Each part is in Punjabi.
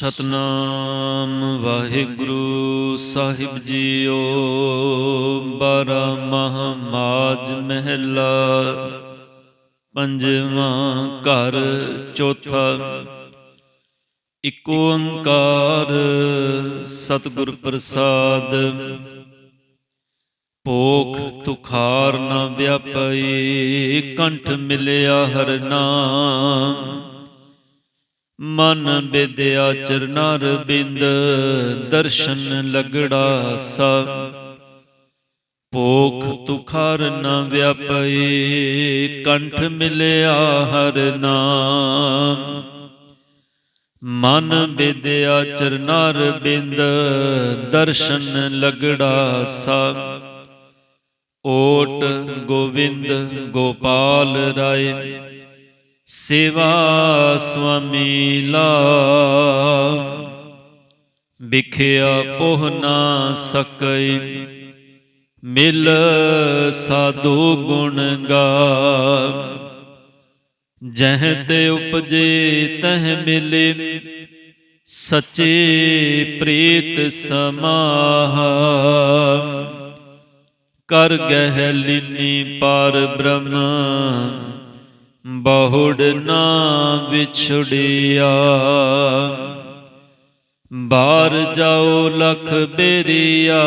ਸਤਨਾਮ ਵਾਹਿਗੁਰੂ ਸਾਹਿਬ ਜੀਓ ਬਾਰਾ ਮਹਮਾਜ ਮਹਿਲਾ, ਪੰਜਵਾਂ ਘਰ ਚੌਥਾ, ਇਕ ਓੰਕਾਰ ਸਤਿਗੁਰ ਪ੍ਰਸਾਦ। ਭੋਖ ਤੁਖਾਰ ਨ ਵਿਆਪਈ, ਕੰਠ ਮਿਲਿਆ ਹਰ ਨਾਮ। ਮਨ ਵਿਦਿਆ ਚਰਨਰ ਬਿੰਦ ਦਰਸ਼ਨ ਲਗੜਾ ਸਾ ਭੋਖ ਤੁਖਾਰ ਨ ਵਿਆਪਈ, ਕੰਠ ਮਿਲਿਆ ਹਰ ਨਾਮ। ਮਨ ਵਿਦਿਆ ਚਰਨਰ ਬਿੰਦ ਦਰਸ਼ਨ ਲਗੜਾ ਸਾ ਓਟ ਗੋਵਿੰਦ ਗੋਪਾਲ ਰਾਏ ਸੇਵਾ ਸੁਆਮੀ ਲਾ। ਵਿਖਿਆ ਪੋਹ ਨਾ ਸਕਈ ਮਿਲ ਸਾਧੂ ਗੁਣ ਗਾ। ਜਹ ਤੇ ਉਪਜੇ ਤਹ ਮਿਲੇ। ਸੱਚੇ ਪ੍ਰੀਤ ਸਮਾਹਾ। ਕਰ ਗਹਿ ਲੀਨੀ ਪਰ ਬ੍ਰਹਮ। ਬਹੁੜ ਨਾ ਵਿਛੜਿਆ। ਬਾਹਰ ਜਾਓ ਲਖ ਬੇਰੀਆ,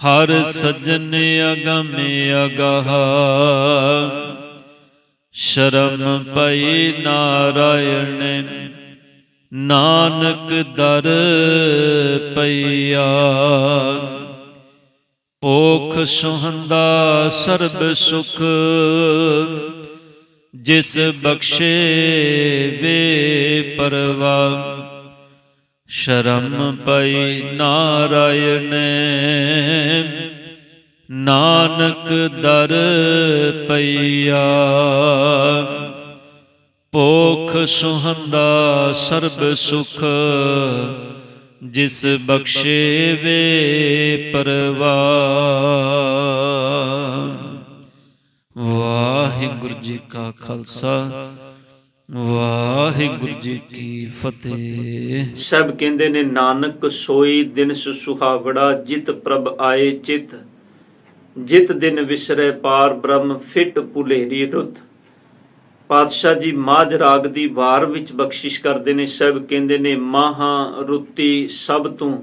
ਹਰ ਸਜਨ ਅਗਮ ਅਗਾਹ। ਸ਼ਰਮ ਪਈ ਨਾਰਾਇਣ, ਨਾਨਕ ਦਰ ਪਈਆ। ਪੋਖ ਸੁਹੰਦਾ ਸਰਬ ਸੁਖ ਜਿਸ ਬਖਸ਼ੇ ਵੇ ਪਰਵਾ ਸ਼ਰਮ ਪਈ ਨਾਰਾਇਣ ਨਾਨਕ ਦਰ ਪਈਆ। ਭੋਖ ਸੁਹੰਦਾ ਸਰਬ ਸੁਖ, ਜਿਸ ਬਖਸ਼ੇ ਵੇ ਪਰਵਾ ਵਾਹਿਗੁਰੂ ਜੀ ਕਾ ਖਾਲਸਾ, ਵਾਹਿਗੁਰੂ ਜੀ ਕੀ ਫਤਿਹ। ਸਭ ਕਹਿੰਦੇ ਨੇ, ਨਾਨਕ ਸੋਈ ਦਿਨ ਸੁਹਾਵੜਾ ਜਿਤ ਪ੍ਰਭ ਆਏ ਚਿਤ। ਜਿਤ ਦਿਨ ਵਿਸਰੇ ਪਾਰ ਬ੍ਰਹਮ, ਫਿਟ ਭੁਲੇਰੀ ਰੁੱਤ। ਪਾਤਸ਼ਾਹ ਜੀ ਮਾਝ ਰਾਗ ਦੀ ਵਾਰ ਵਿੱਚ ਬਖਸ਼ਿਸ਼ ਕਰਦੇ ਨੇ, ਸਭ ਕਹਿੰਦੇ ਨੇ, ਮਾਹਾ ਰੁੱਤੀ ਸਭ ਤੋਂ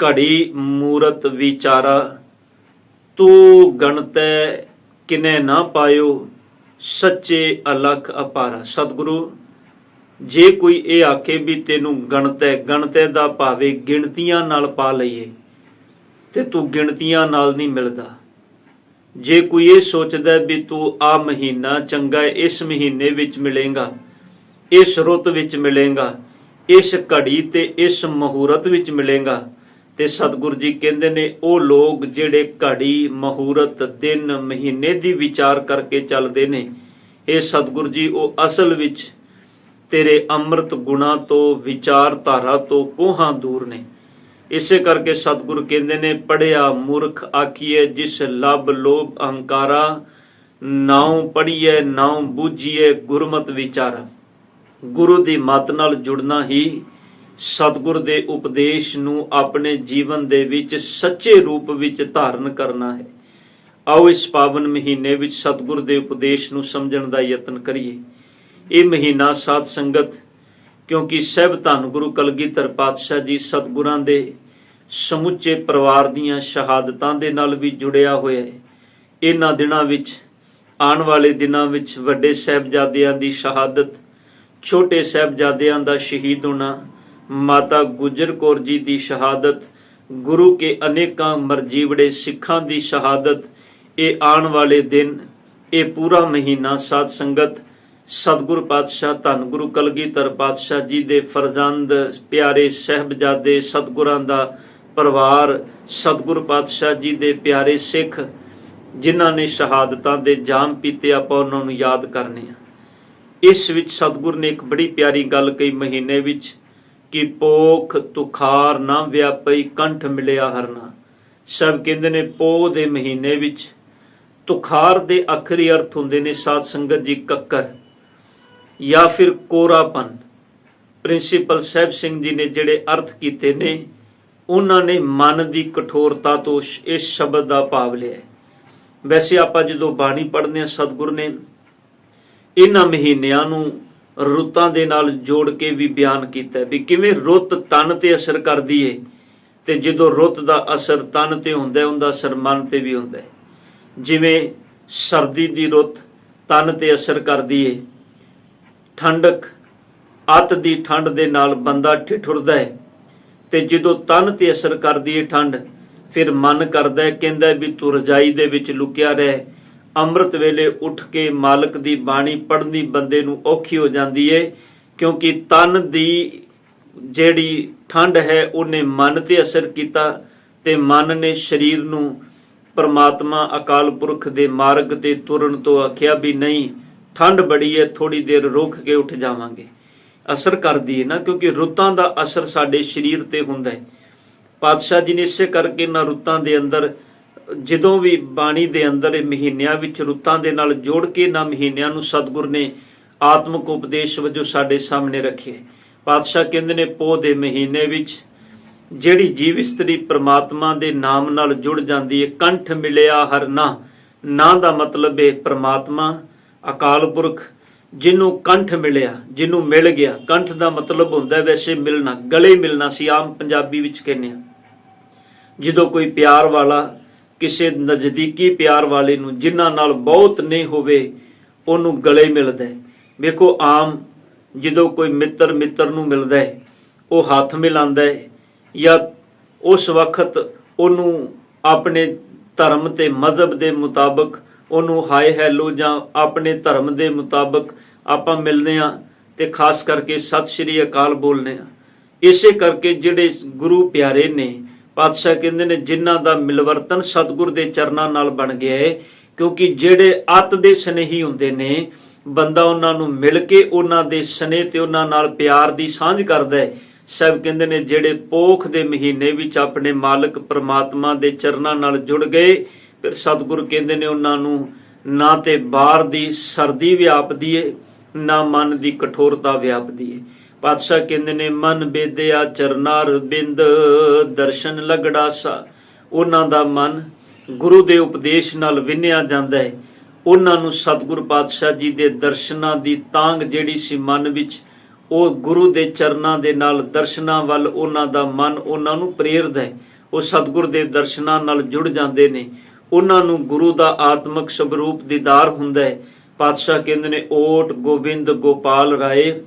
ਘੜੀ ਮੂਰਤ ਵਿਚਾਰਾ। ਤੂੰ ਗਣਤੈ ਕਿਨੇ ਨਾ ਪਾਇਓ ਸੱਚੇ ਅਲਖ ਅਪਾਰਾ। ਸਤਿਗੁਰੂ, ਜੇ ਕੋਈ ਇਹ ਆਖੇ ਵੀ ਤੈਨੂੰ ਗਣਤੈ ਗਣਤੈ ਦਾ ਭਾਵੇਂ ਗਿਣਤੀਆਂ ਨਾਲ ਪਾ ਲਈਏ, ਤੇ ਤੂੰ ਗਿਣਤੀਆਂ ਨਾਲ ਨਹੀਂ ਮਿਲਦਾ। ਜੇ ਕੋਈ ਇਹ ਸੋਚਦਾ ਵੀ ਤੂੰ ਆ ਮਹੀਨਾ ਚੰਗਾ ਇਸ ਮਹੀਨੇ ਵਿੱਚ ਮਿਲੇਗਾ, ਇਸ ਰੁੱਤ ਵਿੱਚ ਮਿਲੇਗਾ, ਇਸ ਘੜੀ ਤੇ ਇਸ ਮਹੂਰਤ ਵਿੱਚ ਮਿਲੇਗਾ ਤੇ ਸਤਿਗੁਰੂ ਜੀ ਕਹਿੰਦੇ ਨੇ, ਉਹ ਲੋਕ ਜਿਹੜੇ ਘੜੀ, ਮਹੂਰਤ, ਦਿਨ, ਮਹੀਨੇ ਦੀ ਵਿਚਾਰ ਕਰਕੇ ਚੱਲਦੇ ਨੇ, ਇਹ ਸਤਿਗੁਰੂ ਜੀ, ਉਹ ਅਸਲ ਵਿੱਚ ਤੇਰੇ ਅੰਮ੍ਰਿਤ ਗੁਣਾ ਤੋਂ, ਵਿਚਾਰਧਾਰਾ ਤੋਂ ਕੋਹਾਂ ਦੂਰ ਨੇ। ਇਸੇ ਕਰਕੇ ਸਤਿਗੁਰ ਕਹਿੰਦੇ ਨੇ ਪੜਿਆ ਮੂਰਖ ਆਖੀਏ ਜਿਸ ਲਬ ਲੋਭ ਅਹੰਕਾਰਾ ਨਾਉ ਪੜੀਏ ਨਾਉ ਬੂਝੀਏ ਗੁਰਮਤ ਵਿਚਾਰਾ। ਗੁਰੂ ਦੀ ਮਤ ਨਾਲ ਜੁੜਨਾ ਹੀ ਸਤਿਗੁਰ ਦੇ ਉਪਦੇਸ਼ ਨੂੰ ਆਪਣੇ ਜੀਵਨ ਦੇ ਵਿੱਚ ਸੱਚੇ ਰੂਪ ਵਿੱਚ ਧਾਰਨ ਕਰਨਾ ਹੈ। ਆਓ ਇਸ ਪਾਵਨ ਮਹੀਨੇ ਵਿੱਚ ਸਤਿਗੁਰ ਦੇ ਉਪਦੇਸ਼ ਨੂੰ ਸਮਝਣ ਦਾ ਯਤਨ ਕਰੀਏ। ਇਹ ਮਹੀਨਾ ਸਾਧ ਸੰਗਤ, ਕਿਉਂਕਿ ਸਹਿਬ ਧੰਨ ਗੁਰੂ ਕਲਗੀਧਰ ਪਾਤਸ਼ਾਹ ਜੀ ਸਤਿਗੁਰਾਂ ਦੇ ਸਮੁੱਚੇ ਪਰਿਵਾਰ ਦੀਆਂ ਸ਼ਹਾਦਤਾਂ ਦੇ ਨਾਲ ਵੀ ਜੁੜਿਆ ਹੋਇਆ ਹੈ। ਇਹਨਾਂ ਦਿਨਾਂ ਵਿੱਚ, ਆਉਣ ਵਾਲੇ ਦਿਨਾਂ ਵਿੱਚ ਵੱਡੇ ਸਹਿਬਜ਼ਾਦਿਆਂ ਦੀ ਸ਼ਹਾਦਤ, ਛੋਟੇ ਸਹਿਬਜ਼ਾਦਿਆਂ ਦਾ ਸ਼ਹੀਦ ਹੋਣਾ ਮਾਤਾ ਗੁਜਰ ਕੌਰ ਜੀ ਦੀ ਸ਼ਹਾਦਤ, ਗੁਰੂ ਕੇ ਅਨੇਕਾਂ ਮਰਜੀਵੜੇ ਸਿੱਖਾਂ ਦੀ ਸ਼ਹਾਦਤ, ਇਹ ਆਉਣ ਵਾਲੇ ਦਿਨ, ਇਹ ਪੂਰਾ ਮਹੀਨਾ ਸਾਧ ਸੰਗਤ, ਸਤਿਗੁਰ ਪਾਤਸ਼ਾਹ, ਧੰਨ ਗੁਰੂ ਕਲਗੀਧਰ ਪਾਤਸ਼ਾਹ ਜੀ ਦੇ ਫਰਜ਼ੰਦ, ਪਿਆਰੇ ਸਹਿਬਜ਼ਾਦੇ, ਸਤਿਗੁਰਾਂ ਦਾ ਪਰਿਵਾਰ, ਸਤਿਗੁਰ ਪਾਤਸ਼ਾਹ ਜੀ ਦੇ ਪਿਆਰੇ ਸਿੱਖ, ਜਿਨ੍ਹਾਂ ਨੇ ਸ਼ਹਾਦਤਾਂ ਦੇ ਜਾਮ ਪੀਤੇ ਆਪਾਂ ਉਹਨਾਂ ਨੂੰ ਯਾਦ ਕਰਨੇ ਆ। ਇਸ ਵਿੱਚ ਸਤਿਗੁਰ ਨੇ ਇੱਕ ਬੜੀ ਪਿਆਰੀ ਗੱਲ ਕਹੀ ਮਹੀਨੇ ਵਿੱਚ ਕਿ ਪੋਖ ਤੁਖਾਰ ਨਾ ਵਿਆਪਈ ਕੰਠ ਮਿਲਿਆ ਹਰਨਾ। ਸਭ ਕਹਿੰਦੇ ਨੇ ਪੋਹ ਦੇ ਮਹੀਨੇ ਵਿੱਚ। ਤੁਖਾਰ ਦੇ ਅਖਰੀ ਅਰਥ ਹੁੰਦੇ ਨੇ ਸਾਧ ਸੰਗਤ ਜੀ ਕੱਕਰ ਜਾਂ ਫਿਰ ਕੋਰਾਪਨ। ਪ੍ਰਿੰਸੀਪਲ ਸਾਹਿਬ ਸਿੰਘ ਜੀ ਨੇ ਜਿਹੜੇ ਅਰਥ ਕੀਤੇ ਨੇ, ਉਹਨਾਂ ਨੇ ਮਨ ਦੀ ਕਠੋਰਤਾ ਤੋਂ ਇਸ ਸ਼ਬਦ ਦਾ ਭਾਵ ਲਿਆ। ਵੈਸੇ ਆਪਾਂ ਜਦੋਂ ਬਾਣੀ ਪੜ੍ਹਦੇ ਹਾਂ, ਸਤਿਗੁਰ ਨੇ ਇਹਨਾਂ ਮਹੀਨਿਆਂ ਨੂੰ ਰੁੱਤਾਂ ਦੇ ਨਾਲ ਜੋੜ ਕੇ ਵੀ ਬਿਆਨ ਕੀਤਾ ਵੀ ਕਿਵੇਂ ਰੁੱਤ ਤਨ ਤੇ ਅਸਰ ਕਰਦੀ ਏ ਤੇ ਜਦੋਂ ਰੁੱਤ ਦਾ ਅਸਰ ਤਨ ਤੇ ਹੁੰਦਾ ਹੈ, ਉਹਦਾ ਅਸਰ ਮਨ ਤੇ ਵੀ ਹੁੰਦਾ ਹੈ। ਜਿਵੇਂ ਸਰਦੀ ਦੀ ਰੁੱਤ ਤਨ ਤੇ ਅਸਰ ਕਰਦੀ ਏ, ਠੰਡਕ, ਅੱਤ ਦੀ ਠੰਡ ਦੇ ਨਾਲ ਬੰਦਾ ਠਿਠੁਰਦਾ ਹੈ ਤੇ ਜਦੋਂ ਤਨ ਤੇ ਅਸਰ ਕਰਦੀ ਏ ਠੰਡ, ਫਿਰ ਮਨ ਕਰਦਾ ਹੈ, ਕਹਿੰਦਾ ਵੀ ਤੂੰ ਰਜਾਈ ਦੇ ਵਿੱਚ ਲੁਕਿਆ ਰਹਿ ਅੰਮ੍ਰਿਤ ਵੇਲੇ ਉੱਠ ਕੇ ਮਾਲਕ ਦੀ ਬਾਣੀ ਪੜ੍ਹਨੀ ਬੰਦੇ ਨੂੰ ਔਖੀ ਹੋ ਜਾਂਦੀ ਏ, ਕਿਉਂਕਿ ਤਨ ਦੀ ਜਿਹੜੀ ਠੰਡ ਹੈ, ਉਹਨੇ ਮਨ ਤੇ ਅਸਰ ਕੀਤਾ ਤੇ ਮਨ ਨੇ ਸਰੀਰ ਨੂੰ ਪਰਮਾਤਮਾ ਅਕਾਲ ਪੁਰਖ ਦੇ ਮਾਰਗ ਤੇ ਤੁਰਨ ਤੋਂ ਆਖਿਆ ਵੀ ਨਹੀਂ ਠੰਡ ਬੜੀ ਹੈ ਥੋੜੀ ਦੇਰ ਰੁਕ ਕੇ ਉੱਠ ਜਾਵਾਂਗੇ। ਅਸਰ ਕਰਦੀ ਹੈ ਨਾ, ਕਿਉਂਕਿ ਰੁੱਤਾਂ ਦਾ ਅਸਰ ਸਾਡੇ ਸਰੀਰ ਤੇ ਹੁੰਦਾ ਹੈ ਪਾਤਸ਼ਾਹ ਜੀ ਨੇ ਇਸੇ ਕਰਕੇ ਨਾ ਰੁੱਤਾਂ ਦੇ ਅੰਦਰ ਜਦੋਂ ਵੀ ਬਾਣੀ ਦੇ ਅੰਦਰ ਇਹ ਮਹੀਨਿਆਂ ਵਿੱਚ ਰੁੱਤਾਂ ਦੇ ਨਾਲ ਜੋੜ ਕੇ ਨਾ ਮਹੀਨਿਆਂ ਨੂੰ ਸਤਿਗੁਰ ਨੇ ਆਤਮਿਕ ਉਪਦੇਸ਼ ਵਜੋਂ ਸਾਡੇ ਸਾਹਮਣੇ ਰੱਖੇ। ਪਾਤਸ਼ਾਹ ਕਹਿੰਦੇ ਨੇ, ਪੋਹ ਦੇ ਮਹੀਨੇ ਵਿੱਚ ਜਿਹੜੀ ਜੀਵ ਇਸਤਰੀ ਪ੍ਰਮਾਤਮਾ ਦੇ ਨਾਮ ਨਾਲ ਜੁੜ ਜਾਂਦੀ ਹੈ, ਕੰਠ ਮਿਲਿਆ ਹਰ ਨਾਂ। ਨਾ ਦਾ ਮਤਲਬ ਹੈ ਪ੍ਰਮਾਤਮਾ, ਅਕਾਲ ਪੁਰਖ, ਜਿਹਨੂੰ ਕੰਠ ਮਿਲਿਆ, ਜਿਹਨੂੰ ਮਿਲ ਗਿਆ। ਕੰਠ ਦਾ ਮਤਲਬ ਹੁੰਦਾ ਵੈਸੇ ਮਿਲਣਾ, ਗਲੇ ਮਿਲਣਾ ਸੀ, ਆਮ ਪੰਜਾਬੀ ਵਿੱਚ ਕਹਿੰਦੇ ਆ। ਜਦੋਂ ਕੋਈ ਪਿਆਰ ਵਾਲਾ ਕਿਸੇ ਨਜ਼ਦੀਕੀ ਪਿਆਰ ਵਾਲੇ ਨੂੰ ਜਿਨ੍ਹਾਂ ਨਾਲ ਬਹੁਤ ਨਹੀਂ ਹੋਵੇ, ਉਹਨੂੰ ਗਲੇ ਮਿਲਦਾ ਵੇਖੋ, ਆਮ ਜਦੋਂ ਕੋਈ ਮਿੱਤਰ ਮਿੱਤਰ ਨੂੰ ਮਿਲਦਾ ਹੈ, ਉਹ ਹੱਥ ਮਿਲਾਉਂਦਾ ਹੈ ਜਾਂ ਉਸ ਵਕਤ ਉਹਨੂੰ ਆਪਣੇ ਧਰਮ ਤੇ ਮਜ਼ਹਬ ਦੇ ਮੁਤਾਬਕ ਉਹਨੂੰ ਹਾਈ ਹੈਲੋ ਜਾਂ ਆਪਣੇ ਧਰਮ ਦੇ ਮੁਤਾਬਕ ਆਪਾਂ ਮਿਲਦੇ ਆ ਤੇ ਖਾਸ ਕਰਕੇ ਸਤਿ ਸ਼੍ਰੀ ਅਕਾਲ ਬੋਲਨੇ ਆ ਇਸੇ ਕਰਕੇ ਜਿਹੜੇ ਗੁਰੂ ਪਿਆਰੇ ਨੇ ਪਾਤਸ਼ਾਹ ਕਹਿੰਦੇ ਨੇ, ਜਿਨ੍ਹਾਂ ਦਾ ਮਿਲਵਰਤਨ ਸਤਿਗੁਰ ਦੇ ਚਰਨਾਂ ਨਾਲ ਬਣ ਗਿਆ ਹੈ ਕਿਉਂਕਿ ਜਿਹੜੇ ਅੱਤ ਦੇ ਸਨੇਹੀ ਹੁੰਦੇ ਨੇ, ਬੰਦਾ ਉਹਨਾਂ ਨੂੰ ਮਿਲ ਕੇ ਉਹਨਾਂ ਦੇ ਸਨੇਹ ਤੇ ਉਹਨਾਂ ਨਾਲ ਪਿਆਰ ਦੀ ਸਾਂਝ ਕਰਦਾ ਹੈ ਸਭ ਕਹਿੰਦੇ ਨੇ, ਜਿਹੜੇ ਪੋਖ ਦੇ ਮਹੀਨੇ ਵਿੱਚ ਆਪਣੇ ਮਾਲਕ ਪ੍ਰਮਾਤਮਾ ਦੇ ਚਰਨਾਂ ਨਾਲ ਜੁੜ ਗਏ, ਫਿਰ ਸਤਿਗੁਰ ਕਹਿੰਦੇ ਨੇ, ਉਹਨਾਂ ਨੂੰ ਨਾ ਤੇ ਬਾਹਰ ਦੀ ਸਰਦੀ ਵਿਆਪਦੀ ਏ, ਨਾ ਮਨ ਦੀ ਕਠੋਰਤਾ ਵਿਆਪਦੀ ਏ। ਪਾਤਸ਼ਾਹ ਕਹਿੰਦੇ ਨੇ, ਮਨ ਬੇਦਿਆ ਚਰਨਾ ਬਿੰਦ, ਦਰਸ਼ਨ ਲਗੜਾ ਸਾ ਉਹਨਾਂ ਦਾ ਮਨ ਗੁਰੂ ਦੇ ਉਪਦੇਸ਼ ਨਾਲ ਵਿੰਨਿਆ ਜਾਂਦਾ ਹੈ। ਉਹਨਾਂ ਨੂੰ ਸਤਿਗੁਰ ਪਾਤਸ਼ਾਹ ਜੀ ਦੇ ਦਰਸ਼ਨਾਂ ਦੀ ਤਾਂਗ ਜਿਹੜੀ ਸੀ ਮਨ ਵਿੱਚ, ਉਹ ਗੁਰੂ ਦੇ ਚਰਨਾਂ ਦੇ ਨਾਲ ਦਰਸ਼ਨਾਂ ਵੱਲ ਉਹਨਾਂ ਦਾ ਮਨ ਉਹਨਾਂ ਨੂੰ ਪ੍ਰੇਰਦਾ ਹੈ। ਉਹ ਸਤਿਗੁਰ ਦੇ ਦਰਸ਼ਨਾਂ ਨਾਲ ਜੁੜ ਜਾਂਦੇ ਨੇ। ਉਹਨਾਂ ਨੂੰ ਗੁਰੂ ਦਾ ਆਤਮਿਕ ਸਵਰੂਪ ਦੀਦਾਰ ਹੁੰਦਾ ਹੈ। ਪਾਤਸ਼ਾਹ ਕਹਿੰਦੇ ਨੇ, ਓਟ ਗੋਬਿੰਦ ਗੋਪਾਲ ਰਾਏ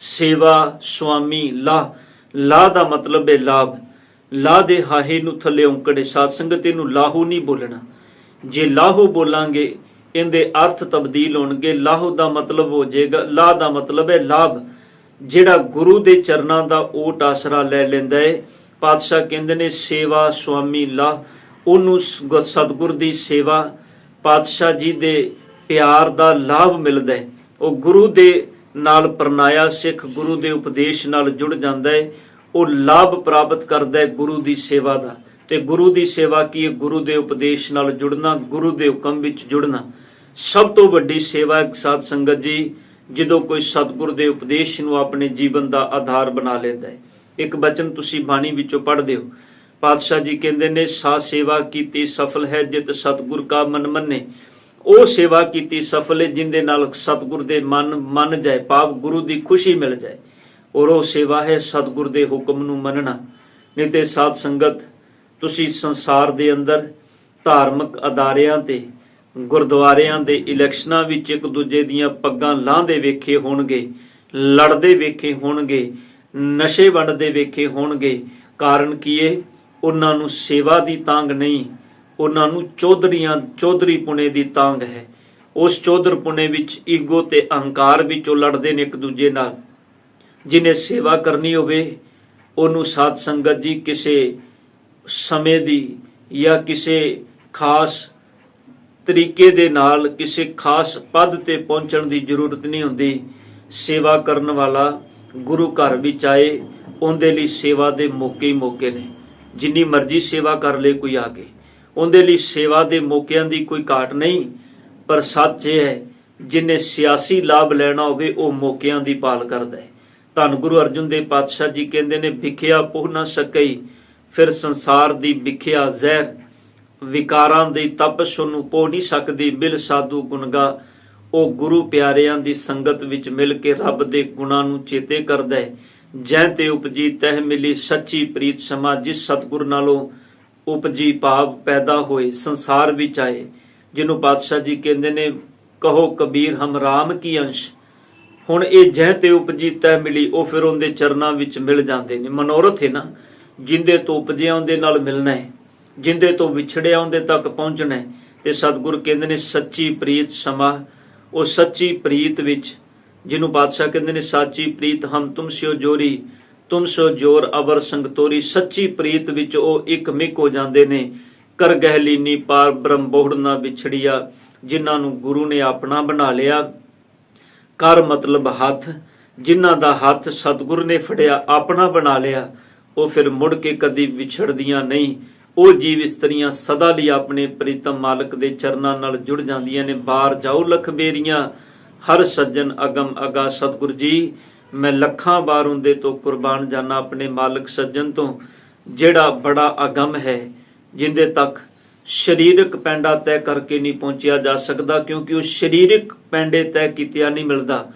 ਸੇਵਾ ਸੁਆਮੀ, ਲਾਹ ਲਾਹ ਦਾ ਮਤਲਬ ਹੈ ਲਾਭ। ਲਾਹ ਦੇ ਹਾਹੇ ਨੂੰ ਥੱਲੇ ਔਂਕੜੇ ਸਾਧ ਸੰਗਤ ਇਹਨੂੰ ਲਾਹੂ ਨਹੀਂ ਬੋਲਣਾ। ਜੇ ਲਾਹੂ ਬੋਲਾਂਗੇ, ਇਹਦੇ ਅਰਥ ਤਬਦੀਲ ਹੋਣਗੇ। ਲਾਹੋ ਦਾ ਮਤਲਬ ਹੋ ਜਾਏਗਾ ਲਾ ਦਾ ਮਤਲਬ ਹੈ ਲਾਭ। ਜਿਹੜਾ ਗੁਰੂ ਦੇ ਚਰਨਾਂ ਦਾ ਓਟ ਆਸਰਾ ਲੈ ਲੈਂਦਾ ਹੈ, ਪਾਤਸ਼ਾਹ ਕਹਿੰਦੇ ਨੇ, ਸੇਵਾ ਸੁਆਮੀ, ਲਾਹ, ਉਹਨੂੰ ਸ- ਸਤਿਗੁਰ ਦੀ ਸੇਵਾ, ਪਾਤਸ਼ਾਹ ਜੀ ਦੇ ਪਿਆਰ ਦਾ ਲਾਭ ਮਿਲਦਾ ਹੈ। ਉਹ ਗੁਰੂ ਦੇ ਨਾਲ ਪਰਨਾਇਆ ਸਿੱਖ ਗੁਰੂ ਦੇ ਉਪਦੇਸ਼ ਨਾਲ ਜੁੜ ਜਾਂਦਾ ਹੈ। ਉਹ ਲਾਭ ਪ੍ਰਾਪਤ ਕਰਦਾ ਹੈ ਗੁਰੂ ਦੀ ਸੇਵਾ ਦਾ। ਤੇ ਗੁਰੂ ਦੀ ਸੇਵਾ ਕੀ ਹੈ? ਗੁਰੂ ਦੇ ਉਪਦੇਸ਼ ਨਾਲ ਜੁੜਨਾ, ਗੁਰੂ ਦੇ ਹੁਕਮ ਵਿੱਚ ਜੁੜਨਾ। ਸਭ ਤੋਂ ਵੱਡੀ ਸੇਵਾ ਹੈ ਸਾਧ ਸੰਗਤ ਜੀ, ਜਦੋਂ ਕੋਈ ਸਤਿਗੁਰ ਦੇ ਉਪਦੇਸ਼ ਨੂੰ ਆਪਣੇ ਜੀਵਨ ਦਾ ਆਧਾਰ ਬਣਾ ਲੈਂਦਾ ਹੈ। ਇੱਕ ਬਚਨ ਤੁਸੀਂ ਬਾਣੀ ਵਿੱਚੋਂ ਪੜ੍ਹਦੇ ਹੋ। ਪਾਤਸ਼ਾਹ ਜੀ ਕਹਿੰਦੇ ਨੇ ਸਾ ਸੇਵਾ ਕੀਤੀ ਸਫਲ ਹੈ ਜਿਤ ਸਤਿਗੁਰ ਕਾ ਮਨ ਮੰਨੇ। ਉਹ ਸੇਵਾ ਕੀਤੀ ਸਫਲ ਹੈ ਜਿੰਦੇ ਨਾਲ ਸਤਿਗੁਰ ਦੇ ਮਨ ਮੰਨ ਜਾਏ, ਭਾਵ ਗੁਰੂ ਦੀ ਖੁਸ਼ੀ ਮਿਲ ਜਾਏ। ਔਰ ਉਹ ਸੇਵਾ ਹੈ ਸਤਿਗੁਰ ਦੇ ਹੁਕਮ ਨੂੰ ਮੰਨਣਾ। ਨਹੀਂ ਤੇ ਸਾਧ ਸੰਗਤ, ਤੁਸੀਂ ਸੰਸਾਰ ਦੇ ਅੰਦਰ ਧਾਰਮਿਕ ਅਦਾਰਿਆਂ ਤੇ, ਗੁਰਦੁਆਰਿਆਂ ਦੇ ਇਲੈਕਸ਼ਨਾਂ ਵਿੱਚ ਇੱਕ ਦੂਜੇ ਦੀਆਂ ਪੱਗਾਂ ਲਾਹਦੇ ਵੇਖੇ ਹੋਣਗੇ, ਲੜਦੇ ਵੇਖੇ ਹੋਣਗੇ, ਨਸ਼ੇ ਵੰਡਦੇ ਵੇਖੇ ਹੋਣਗੇ। ਕਾਰਨ ਕੀ ਏ? ਉਹਨਾਂ ਨੂੰ ਸੇਵਾ ਦੀ ਤਾਂਗ ਨਹੀਂ ਉਹਨਾਂ ਨੂੰ ਚੌਧਰੀਆਂ, ਚੌਧਰੀ ਪੁਣੇ ਦੀ ਤਾਂਗ ਹੈ। ਉਸ ਚੌਧਰ ਪੁਣੇ ਵਿੱਚ ਈਗੋ ਤੇ ਅਹੰਕਾਰ ਵਿੱਚੋਂ ਲੜਦੇ ਨੇ ਇੱਕ ਦੂਜੇ ਨਾਲ। ਜਿਨੇ ਸੇਵਾ ਕਰਨੀ ਹੋਵੇ, ਉਹਨੂੰ ਸਾਧ ਸੰਗਤ ਜੀ ਕਿਸੇ ਸਮੇਂ ਦੀ ਜਾਂ ਕਿਸੇ ਖਾਸ ਤਰੀਕੇ ਦੇ ਨਾਲ, ਕਿਸੇ ਖਾਸ ਪਦ ਤੇ ਪਹੁੰਚਣ ਦੀ ਜ਼ਰੂਰਤ ਨਹੀਂ ਹੁੰਦੀ। ਸੇਵਾ ਕਰਨ ਵਾਲਾ ਗੁਰੂ ਘਰ ਵਿੱਚ ਆਏ ਉਹਦੇ ਲਈ ਸੇਵਾ ਦੇ ਮੌਕੇ ਹੀ ਮੌਕੇ ਨੇ। ਜਿੰਨੀ ਮਰਜ਼ੀ ਸੇਵਾ ਕਰ ਲੇ ਕੋਈ ਆ ਕੇ। ਉਹਦੇ ਲਈ ਸੇਵਾ ਦੇ ਮੌਕਿਆਂ ਦੀ ਕੋਈ ਘਾਟ ਨਹੀਂ, ਪਰ ਸੱਚ ਇਹ ਹੈ, ਜਿਨੇ ਸਿਆਸੀ ਲਾਭ ਲੈਣਾ ਹੋਵੇ, ਉਹ ਮੌਕਿਆਂ ਦੀ ਪਾਲ ਕਰਦਾ ਹੈ। ਧੰਨ ਗੁਰੂ ਅਰਜਨ ਦੇਵ ਪਾਤਸ਼ਾਹ ਜੀ ਕਹਿੰਦੇ ਨੇ ਵਿਖਿਆ ਪੁਹ ਨਾ ਸਕਈ, ਫਿਰ ਸੰਸਾਰ ਦੀ ਵਿਖਿਆ ਜ਼ਹਿਰ, ਵਿਕਾਰਾਂ ਦੀ ਤਪਸ਼ ਨੂੰ ਪੋ ਨਹੀਂ ਸਕਦੀ ਬਿਲ ਸਾਧੂ ਗੁਣਗਾ। ਉਹ ਗੁਰੂ ਪਿਆਰਿਆਂ ਦੀ ਸੰਗਤ ਵਿੱਚ ਮਿਲ ਕੇ ਰੱਬ ਦੇ ਗੁਣਾਂ ਨੂੰ ਚੇਤੇ ਕਰਦਾ ਹੈ। ਜੈ ਤੇ ਉਪਜੀ ਤਹਿ ਮਿਲੀ ਸੱਚੀ ਪ੍ਰੀਤ ਸਮਾ, ਜਿਸ ਸਤਿਗੁਰ ਨਾਲੋਂ ਉਪਜੀ ਭਾਵ ਪੈਦਾ ਹੋਏ, ਸੰਸਾਰ ਵਿੱਚ ਆਏ, ਜਿਹਨੂੰ ਪਾਤਸ਼ਾਹ ਜੀ ਕਹਿੰਦੇ ਨੇ, ਕਹੋ ਕਬੀਰ ਹਮ ਰਾਮ ਕੀ ਅੰਸ਼। ਹੁਣ ਇਹ ਜਹ ਤੇ ਉਪਜੀ ਤੈ ਮਿਲੀ, ਉਹ ਫਿਰ ਉਹਦੇ ਚਰਨਾਂ ਵਿੱਚ ਮਿਲ ਜਾਂਦੇ ਨੇ। ਮਨੋਰਥ ਹੈ ਨਾ, ਜਿੰਦੇ ਤੋਂ ਉਪਜਿਆ ਉਹਦੇ ਨਾਲ ਮਿਲਣਾ ਹੈ, ਜਿੰਦੇ ਤੋਂ ਵਿਛੜਿਆ ਉਹਦੇ ਤੱਕ ਪਹੁੰਚਣਾ ਹੈ। ਤੇ ਸਤਿਗੁਰ ਕਹਿੰਦੇ ਨੇ, ਸੱਚੀ ਪ੍ਰੀਤ ਸਮਾ, ਉਹ ਸੱਚੀ ਪ੍ਰੀਤ ਵਿੱਚ, ਜਿਹਨੂੰ ਬਾਦਸ਼ਾਹ ਕਹਿੰਦੇ ਨੇ, ਸਾਚੀ ਪ੍ਰੀਤ ਹਮ ਤੁਮ ਸਿਓ ਜੋਰੀ ਤੁਮ ਸੋ ਜੋਰ ਅਵਰ ਸੰਗ ਤੋਰੀ, ਸੱਚੀ ਪ੍ਰੀਤ ਵਿੱਚ ਉਹ ਇੱਕ ਮਿਕ ਹੋ ਜਾਂਦੇ ਨੇ। ਕਰ ਗਹਿਲੀਨੀ ਪਾਰ ਬ੍ਰਹਮ ਬੋੜ ਨਾ ਵਿਛੜਿਆ, ਜਿਨ੍ਹਾਂ ਨੂੰ ਗੁਰੂ ਨੇ ਆਪਣਾ ਬਣਾ ਲਿਆ। ਕਰ ਮਤਲਬ ਹੱਥ, ਜਿਨ੍ਹਾਂ ਦਾ ਹੱਥ ਸਤਿਗੁਰ ਨੇ ਫੜਿਆ, ਆਪਣਾ ਬਣਾ ਲਿਆ। ਉਹ ਫਿਰ ਮੁੜ ਕੇ ਕਦੀ ਵਿਛੜਦੀਆਂ ਨਹੀਂ। ਉਹ ਜੀਵ ਇਸਤਰੀਆਂ ਸਦਾ ਲਈ ਆਪਣੇ ਪ੍ਰੀਤਮ ਮਾਲਕ ਦੇ ਚਰਨਾਂ ਨਾਲ ਜੁੜ ਜਾਂਦੀਆਂ ਨੇ। ਬਾਹਰ ਜਾਓ ਲਖ ਬੇਰੀਆਂ ਹਰ ਸੱਜਣ ਅਗਮ ਅਗਾ ਸਤਿਗੁਰ ਜੀ। ਮੈਂ ਲੱਖਾਂ ਵਾਰ ਉਹਦੇ ਤੋਂ ਕੁਰਬਾਨ ਜਾਣਾ ਆਪਣੇ ਮਾਲਕ ਸੱਜਣ ਤੋਂ, ਜਿਹੜਾ ਬੜਾ ਅਗਮ ਹੈ, ਜਿੰਦੇ ਤੱਕ ਸਰੀਰਕ ਪੈਂਡਾ ਤੈਅ ਕਰਕੇ ਨਹੀਂ ਪਹੁੰਚਿਆ ਜਾ ਸਕਦਾ, ਕਿਉਂਕਿ ਉਹ ਸਰੀਰਕ ਪੈਂਡੇ ਤੈਅ ਕੀਤਿਆਂ ਨਹੀਂ ਮਿਲਦਾ,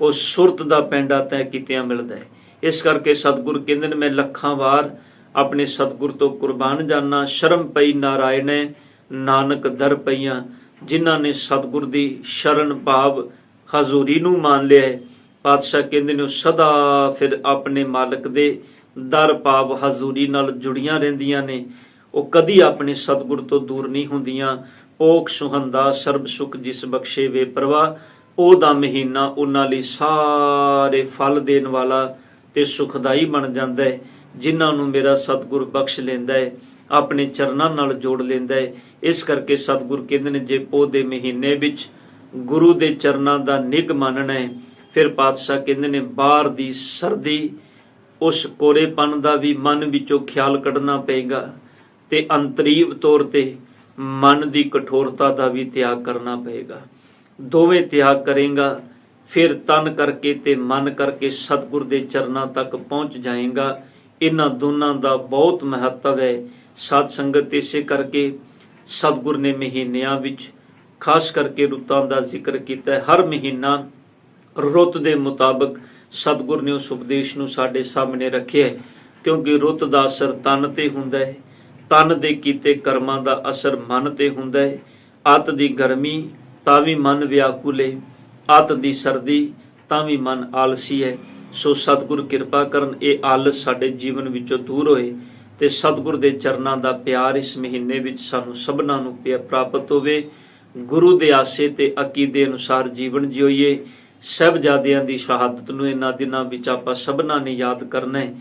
ਉਹ ਸੁਰਤ ਦਾ ਪੈਂਡਾ ਤੈਅ ਕੀਤਿਆਂ ਮਿਲਦਾ ਹੈ। ਇਸ ਕਰਕੇ ਸਤਿਗੁਰ ਕਹਿੰਦੇ ਨੇ, ਮੈਂ ਲੱਖਾਂ ਵਾਰ ਆਪਣੇ ਸਤਿਗੁਰ ਤੋਂ ਕੁਰਬਾਨ ਜਾਣਾ ਸ਼ਰਮ ਪਈ ਨਾਰਾਇਣੈ ਨਾਨਕ ਦਰ ਪਈਆਂ, ਜਿਨ੍ਹਾਂ ਨੇ ਸਤਿਗੁਰ ਦੀ ਸ਼ਰਨ ਭਾਵ ਹਜ਼ੂਰੀ ਨੂੰ ਮੰਨ ਲਿਆ ਪਾਤਸ਼ਾਹ ਕਹਿੰਦੇ ਨੇ, ਸਦਾ ਫਿਰ ਆਪਣੇ ਮਾਲਕ ਦੇ ਦਰ ਭਾਵ ਹਜ਼ੂਰੀ ਨਾਲ ਜੁੜੀਆਂ ਰਹਿੰਦੀਆਂ ਨੇ। ਉਹ ਕਦੀ ਆਪਣੇ ਸਤਿਗੁਰ ਤੋਂ ਦੂਰ ਨਹੀਂ ਹੁੰਦੀਆਂ। ਓਕ ਸੁਹੰਦਾ, ਸਰਬ ਸੁਖ ਜਿਸ ਬਖਸ਼ੇ ਵੇ ਪ੍ਰਵਾ ਉਹਦਾ ਮਹੀਨਾ ਉਹਨਾਂ ਲਈ ਸਾਰੇ ਫਲ ਦੇਣ ਵਾਲਾ ਤੇ ਸੁਖਦਾਈ ਬਣ ਜਾਂਦਾ ਹੈ, ਜਿਨ੍ਹਾਂ ਨੂੰ ਮੇਰਾ ਸਤਿਗੁਰ ਬਖਸ਼ ਲੈਂਦਾ ਹੈ, ਆਪਣੇ ਚਰਨਾਂ ਨਾਲ ਜੋੜ ਲੈਂਦਾ ਹੈ। ਇਸ ਕਰਕੇ ਸਤਿਗੁਰ ਕਹਿੰਦੇ ਨੇ, ਜੇ ਪੋਹ ਦੇ ਮਹੀਨੇ ਵਿੱਚ ਗੁਰੂ ਦੇ ਚਰਨਾਂ ਦਾ ਨਿਗ ਮੰਨਣਾ ਹੈ ਫਿਰ ਪਾਤਸ਼ਾਹ ਕਹਿੰਦੇ ਨੇ, ਬਾਹਰ ਦੀ ਸਰਦੀ, ਉਸ ਕੋਰੇਪਨ ਦਾ ਵੀ ਮਨ ਵਿੱਚੋਂ ਖਿਆਲ ਕੱਢਣਾ ਪਏਗਾ ਤੇ ਅੰਤਰੀਵ ਤੌਰ ਤੇ ਮਨ ਦੀ ਕਠੋਰਤਾ ਦਾ ਵੀ ਤਿਆਗ ਕਰਨਾ ਪਏਗਾ। ਦੋਵੇਂ ਤਿਆਗ ਕਰੇਗਾ, ਫਿਰ ਤਨ ਕਰਕੇ ਤੇ ਮਨ ਕਰਕੇ ਸਤਿਗੁਰ ਦੇ ਚਰਨਾਂ ਤੱਕ ਪਹੁੰਚ ਜਾਏਗਾ। ਇਹਨਾਂ ਦੋਨਾਂ ਦਾ ਬਹੁਤ ਮਹੱਤਵ ਹੈ। ਸਤ ਸੰਗਤ ਇਸੇ ਕਰਕੇ ਸਤਿਗੁਰ ਨੇ ਮਹੀਨਿਆਂ ਵਿੱਚ ਖਾਸ ਕਰਕੇ ਰੁੱਤਾਂ ਦਾ ਜ਼ਿਕਰ ਕੀਤਾ ਹੈ। ਹਰ ਮਹੀਨਾ ਰੁੱਤ ਦੇ ਮੁਤਾਬਕ ਸਤਿਗੁਰ ਨੇ ਉਸ ਉਪਦੇਸ਼ ਨੂੰ ਸਾਡੇ ਸਾਹਮਣੇ ਰੱਖਿਆ ਹੈ, ਕਿਉਂਕਿ ਰੁੱਤ ਦਾ ਅਸਰ ਤਨ ਤੇ ਹੁੰਦਾ ਹੈ। ਤਨ ਦੇ ਕੀਤੇ ਕਰਮਾਂ ਦਾ ਅਸਰ ਮਨ ਤੇ ਹੁੰਦਾ ਹੈ। ਅਤ ਦੀ ਗਰਮੀ ਤਾਂ ਵੀ ਮਨ ਵਿਆਕੁਲੇ ਅਤ ਦੀ ਸਰਦੀ ਤਾਂ ਵੀ ਮਨ ਆਲਸੀ ਹੈ। ਸੋ ਸਤਿਗੁਰ ਕਿਰਪਾ ਕਰਨ ਇਹ ਆਲਸ ਸਾਡੇ ਜੀਵਨ ਵਿੱਚੋਂ ਦੂਰ ਹੋਏ ਤੇ ਸਤਿਗੁਰ ਦੇ ਚਰਨਾਂ ਦਾ ਪਿਆਰ ਇਸ ਮਹੀਨੇ ਵਿੱਚ ਸਾਨੂੰ ਸਭਨਾਂ ਨੂੰ ਪ੍ਰਾਪਤ ਹੋਵੇ। ਗੁਰੂ ਦੇ ਆਸੇ ਤੇ ਅਕੀਦੇ ਅਨੁਸਾਰ ਜੀਵਨ ਜਿਉਈਏ। ਸਹਿਬਜ਼ਾਦਿਆਂ ਦੀ ਸ਼ਹਾਦਤ ਨੂੰ ਇਹਨਾਂ ਦਿਨਾਂ ਵਿੱਚ ਆਪਾਂ ਸਭਨਾਂ ਨੇ ਯਾਦ ਕਰਨਾ ਹੈ।